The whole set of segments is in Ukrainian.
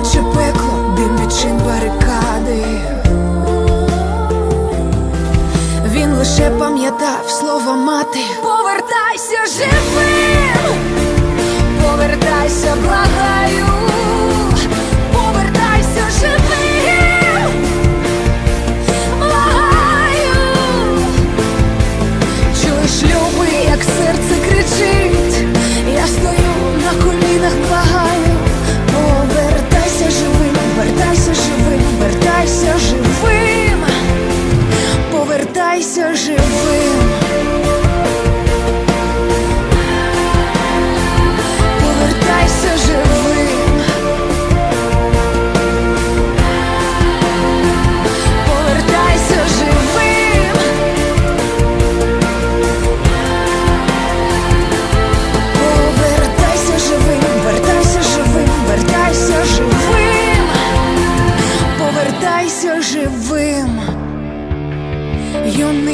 Наче пекло, дим відчин барикади. Він лише пам'ятав слова мати. Повертайся живим, повертайся живим. Повертайся живим. Повертайся живим. Повертайся живим, вертайся живим, вертайся живим,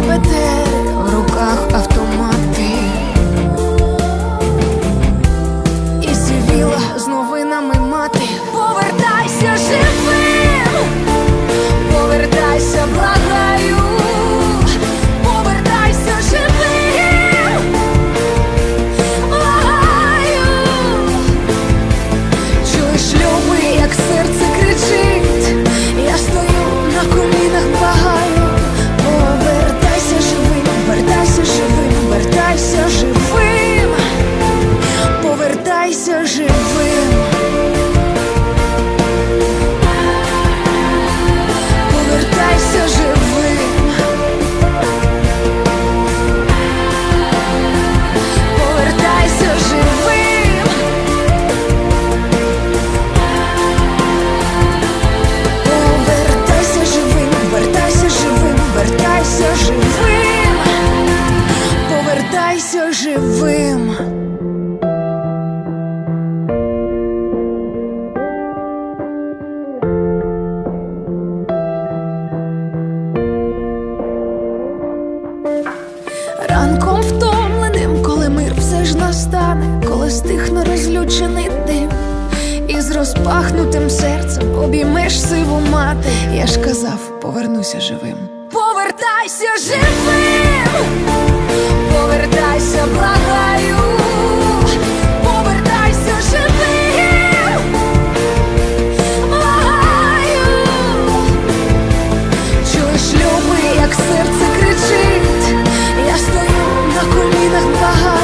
but повертайся живим. Повертайся живим. Повертайся живим. Повертайся живим, вертайся живим, вертайся живим. Повертайся живим. Стихне розлючений дим, і з розпахнутим серцем обіймеш сиву мати. Я ж казав, повернуся живим. Повертайся живим, повертайся, благаю, серце кричить, я стою на колінах, благаю,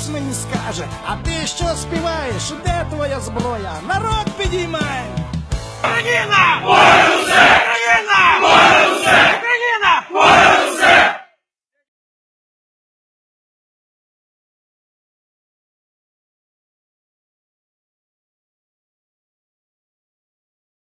хтось мені скаже, а ти що співаєш? Де твоя зброя? Народ підіймай! Україна! Україна! Україна!